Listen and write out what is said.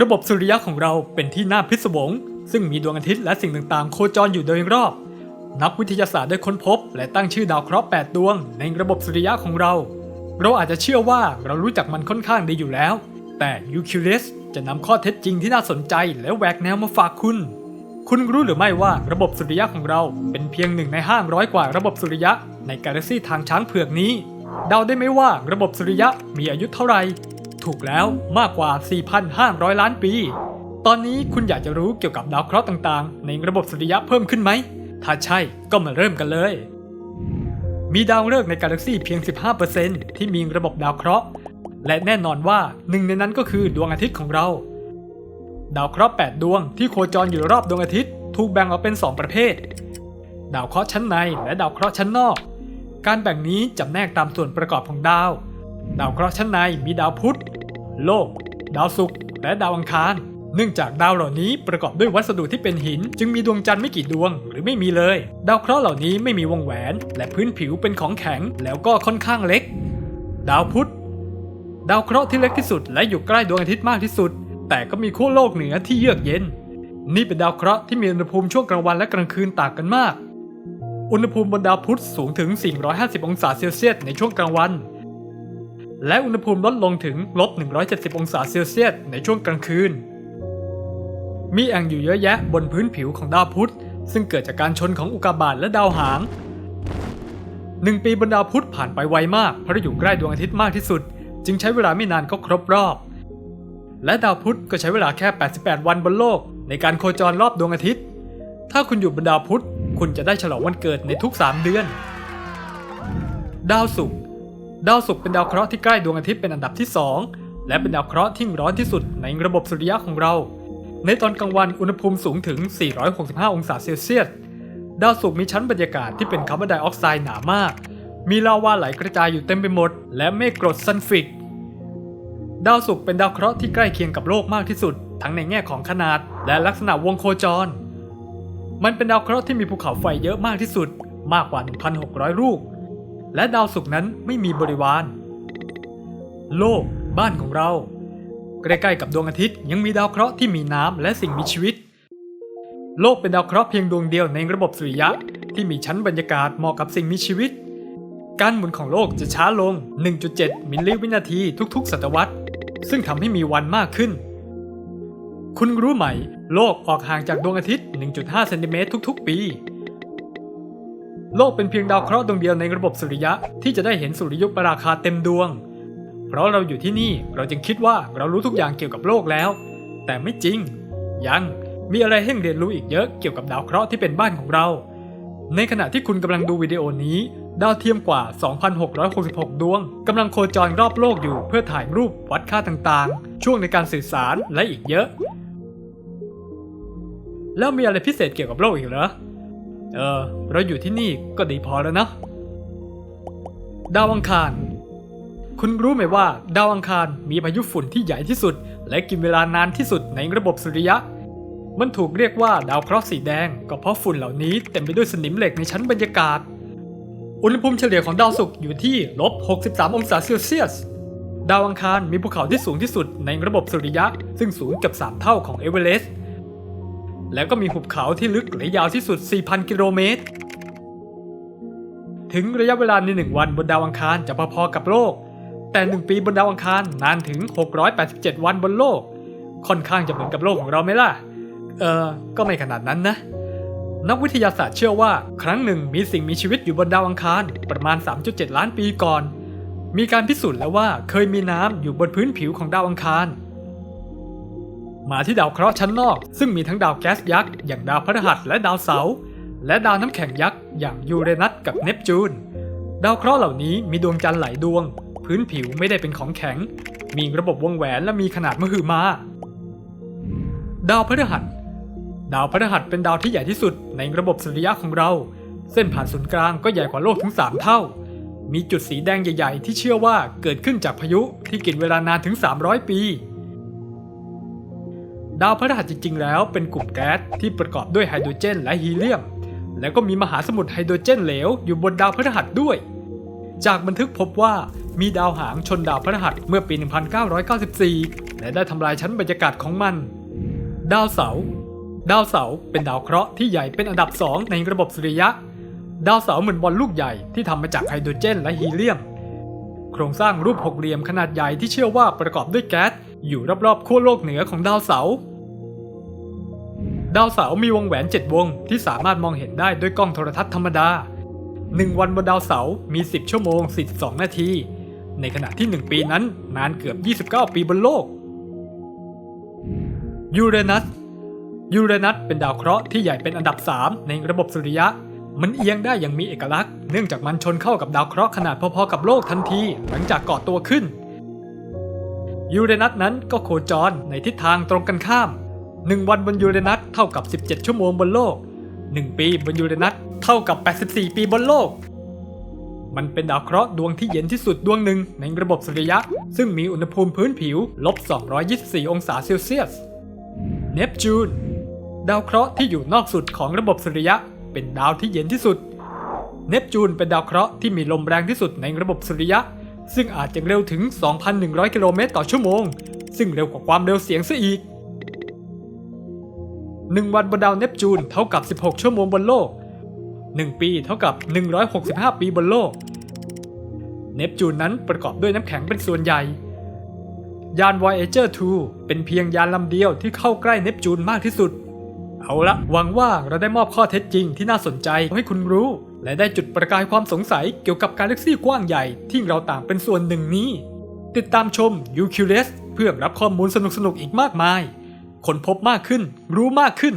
ระบบสุริยะของเราเป็นที่น่าพิศวง ซึ่งมีดวงอาทิตย์และสิ่งต่างๆ โคจรอยู่โดยรอบ นักวิทยาศาสตร์ได้ค้นพบ และตั้งชื่อดาวเคราะห์8ดวง ในระบบสุริยะของเรา เราอาจจะเชื่อว่าเรารู้จักมันค่อนข้างดีอยู่แล้ว แต่ยูคิวเลสจะนำข้อเท็จจริงที่น่าสนใจและแหวกแนวมาฝากคุณ คุณรู้หรือไม่ว่าระบบสุริยะของเราเป็นเพียงหนึ่งในห้างร้อยกว่าระบบสุริยะในกาแล็กซีทางช้างเผือกนี้เดาได้ไหมว่าระบบสุริยะมีอายุเท่าไหร่ ถูกแล้วมากกว่า 4,500 ล้านปี ตอนนี้คุณอยากจะรู้เกี่ยวกับดาวเคราะห์ต่างๆ ในระบบสุริยะเพิ่มขึ้นไหม ถ้าใช่ก็มาเริ่มกันเลย มีดาวฤกษ์ในกาแล็กซีเพียง 15%ที่มีระบบดาวเคราะห์ และแน่นอนว่าหนึ่งในนั้นก็คือดวงอาทิตย์ของเรา ดาวเคราะห์ 8 ดวงที่โคจรอยู่รอบดวงอาทิตย์ถูกแบ่งออกเป็น 2 ประเภท ดาวเคราะห์ชั้นในและดาวเคราะห์ชั้นนอก การแบ่งนี้จำแนกตามส่วนประกอบของดาว ดาวเคราะห์ชั้นในมีดาวพุธ โลก ดาวศุกร์และดาวอังคาร เนื่องจากดาวเหล่านี้ประกอบด้วยวัสดุที่เป็นหิน จึงมีดวงจันทร์ไม่กี่ดวงหรือไม่มีเลย ดาวเคราะห์เหล่านี้ไม่มีวงแหวน และพื้นผิวเป็นของแข็งแล้วก็ค่อนข้างเล็ก ดาวพุธ ดาวเคราะห์ที่เล็กที่สุด และอยู่ใกล้ดวงอาทิตย์มากที่สุด แต่ก็มีขั้วโลกเหนือที่เยือกเย็น นี่เป็นดาวเคราะห์ที่มีอุณหภูมิช่วงกลางวันและกลางคืนต่างกันมาก อุณหภูมิบนดาวพุธสูงถึง 450 องศาเซลเซียสในช่วงกลางวัน และอุณหภูมิลดลงถึงลบ 170 องศาเซลเซียสในช่วงกลางคืน มีแอ่งอยู่เยอะแยะบนพื้นผิวของดาวพุธ ซึ่งเกิดจากการชนของอุกกาบาตและดาวหางหนึ่งปีบนดาวพุธผ่านไปไวมากเพราะอยู่ใกล้ดวงอาทิตย์มากที่สุด จึงใช้เวลาไม่นานก็ครบรอบ และดาวพุธก็ใช้เวลาแค่ 88 วันบนโลก ในการโคจรรอบดวงอาทิตย์ ถ้าคุณอยู่บนดาวพุธคุณจะได้ฉลองวันเกิดในทุก 3 เดือน ดาวศุกร์ ดาวศุกร์เป็นดาวเคราะห์ที่ใกล้ดวงอาทิตย์เป็นอันดับที่ 2 และเป็นดาวเคราะห์ที่ร้อนที่สุดในระบบสุริยะของเรา ในตอนกลางวันอุณหภูมิสูงถึง 465 องศาเซลเซียส ดาวศุกร์มีชั้นบรรยากาศที่เป็นคาร์บอนไดออกไซด์หนามาก มีลาวาไหลกระจายอยู่เต็มไปหมด และเมฆกรดซัลฟิก ดาวศุกร์เป็นดาวเคราะห์ที่ใกล้เคียงกับโลกมากที่สุด ทั้งในแง่ของขนาด และลักษณะวงโคจร มันเป็นดาวเคราะห์ที่มีภูเขาไฟเยอะมากที่สุด มากกว่า 1,600 ลูก และดาวศุกร์นั้นไม่มีบริวาร โลก บ้านของเรา ใกล้ๆกับดวงอาทิตย์ยังมีดาวเคราะห์ที่มีน้ำและสิ่งมีชีวิต โลกเป็นดาวเคราะห์เพียงดวงเดียวในระบบสุริยะที่มีชั้นบรรยากาศเหมาะกับสิ่งมีชีวิต การหมุนของโลกจะช้าลง 1.7 มิลลิวินาทีทุกๆ ศตวรรษ ซึ่งทำให้มีวันมากขึ้น คุณรู้ไหม โลกออกห่างจากดวงอาทิตย์ 1.5 เซนติเมตรทุกๆ ปี โลกเป็นเพียงดาวเคราะห์ดวงเดียวในระบบสุริยะที่จะได้เห็นสุริยุปราคาเต็มดวง เพราะเราอยู่ที่นี่เราจึงคิดว่าเรารู้ทุกอย่างเกี่ยวกับโลกแล้ว แต่ไม่จริง ยังมีอะไรให้เรียนรู้อีกเยอะเกี่ยวกับดาวเคราะห์ที่เป็นบ้านของเรา ในขณะที่คุณกำลังดูวิดีโอนี้ ดาวเทียมกว่า 2,666 ดวงกำลังโคจรรอบโลกอยู่เพื่อถ่ายรูปวัดค่าต่างๆ ช่วงในการสื่อสารและอีกเยอะ แล้วมีอะไรพิเศษเกี่ยวกับโลกอีกเหรอ เออ เราอยู่ที่นี่ก็ดีพอแล้วนะ ดาวอังคาร คุณรู้ไหมว่า ดาวอังคารมีพายุฝุ่นที่ใหญ่ที่สุด และกินเวลานานที่สุดในระบบสุริยะ มันถูกเรียกว่าดาวเคราะห์สีแดง ก็เพราะฝุ่นเหล่านี้เต็มไปด้วยสนิมเหล็กในชั้นบรรยากาศ อุณหภูมิเฉลี่ยของดาวศุกร์อยู่ที่ลบ 63 องศาเซลเซียสดาวอังคารมีภูเขาที่สูงที่สุดในระบบสุริยะ ซึ่งสูงเกือบ3เท่าของเอเวอเรสต์ แล้วก็มีหุบเขาที่ลึกและยาวที่สุด 4,000 กิโลเมตร ถึงระยะเวลาในหนึ่งวันบนดาวอังคารจะพอๆกับโลก แต่หนึ่งปีบนดาวอังคารนานถึง 687 วันบนโลก ค่อนข้างจะเหมือนกับโลกของเราไหมล่ะ เออก็ไม่ขนาดนั้นนะ นักวิทยาศาสตร์เชื่อว่า ครั้งหนึ่งมีสิ่งมีชีวิตอยู่บนดาวอังคารประมาณ 3.7 ล้านปีก่อน มีการพิสูจน์แล้วว่าเคยมีน้ำอยู่บนพื้นผิวของดาวอังคาร มาที่ดาวเคราะห์ชั้นนอก ซึ่งมีทั้งดาวแก๊สยักษ์อย่างดาวพฤหัสและดาวเสาร์และดาวน้ำแข็งยักษ์อย่างยูเรนัสกับเนปจูน ดาวเคราะห์เหล่านี้มีดวงจันทร์หลายดวง พื้นผิวไม่ได้เป็นของแข็ง มีระบบวงแหวนและมีขนาดมหึมา ดาวพฤหัส ดาวพฤหัสเป็นดาวที่ใหญ่ที่สุดในระบบสุริยะของเรา เส้นผ่านศูนย์กลางก็ใหญ่กว่าโลกถึง 3 เท่า มีจุดสีแดงใหญ่ ๆ ที่เชื่อว่าเกิดขึ้นจากพายุที่กินเวลานานถึง 300 ปี ดาวพฤหัสจริง ๆ แล้วเป็นกลุ่มแก๊สที่ประกอบด้วยไฮโดรเจนและฮีเลียม แล้วก็มีมหาสมุทรไฮโดรเจนเหลวอยู่บนดาวพฤหัสด้วย จากบันทึกพบว่ามีดาวหางชนดาวพฤหัสเมื่อปี 1994 และได้ทำลายชั้นบรรยากาศของมัน ดาวเสาร์ดาวเสาร์เป็นดาวเคราะห์ที่ใหญ่เป็นอันดับสองในระบบสุริยะ ดาวเสาร์เหมือนบอลลูกใหญ่ที่ทำมาจากไฮโดรเจนและฮีเลียม โครงสร้างรูปหกเหลี่ยมขนาดใหญ่ที่เชื่อว่าประกอบด้วยแก๊ส อยู่รอบๆขั้วโลกเหนือของดาวเสาร์ดาวเสาร์มีวงแหวน7วงที่สามารถมองเห็นได้ด้วยกล้องโทรทัศน์ธรรมดา 1 วันบนดาวเสาร์มี 10 ชั่วโมง 42 นาที ในขณะที่ 1 ปีนั้นนานเกือบ 29 ปีบนโลกยูเรนัสยูเรนัสเป็นดาวเคราะห์ที่ใหญ่เป็นอันดับ 3 ในระบบสุริยะ มันเอียงได้อย่างมีเอกลักษณ์ เนื่องจากมันชนเข้ากับดาวเคราะห์ขนาดพอๆกับโลกทันที หลังจากก่อตัวขึ้น ยูเรนัสนั้นก็โคจรในทิศทางตรงกันข้าม 1 วันบนยูเรนัสเท่ากับ 17 ชั่วโมงบนโลก 1 ปีบนยูเรนัสเท่ากับ 84 ปีบนโลก มันเป็นดาวเคราะห์ดวงที่เย็นที่สุดดวงหนึ่งในระบบสุริยะ ซึ่งมีอุณหภูมิพื้นผิวลบ 224 องศาเซลเซียส เนปจูน ดาวเคราะห์ที่อยู่นอกสุดของระบบสุริยะ เป็นดาวที่เย็นที่สุด เนปจูนเป็นดาวเคราะห์ที่มีลมแรงที่สุดในระบบสุริยะ ซึ่งอาจจะเร็วถึง 2,100 กิโลเมตรต่อชั่วโมง ซึ่งเร็วกว่าความเร็วเสียงซะอีก 1 วันบนดาวเนปจูนเท่ากับ 16 ชั่วโมงบนโลก 1 ปีเท่ากับ 165 ปีบนโลก เนปจูนนั้นประกอบด้วยน้ำแข็งเป็นส่วนใหญ่ ยาน Voyager 2 เป็นเพียงยานลำเดียวที่เข้าใกล้เนปจูนมากที่สุด เอาละหวังว่าเราได้มอบข้อเท็จจริงที่น่าสนใจให้คุณรู้ และได้จุดประกายความสงสัยเกี่ยวกับกาแล็กซี่กว้างใหญ่ที่เราต่างเป็นส่วนหนึ่งนี้ ติดตามชม u c u r i o u s เพื่อรับข้อมูลสนุกๆอีกมากมายคนพบมากขึ้น รู้มากขึ้น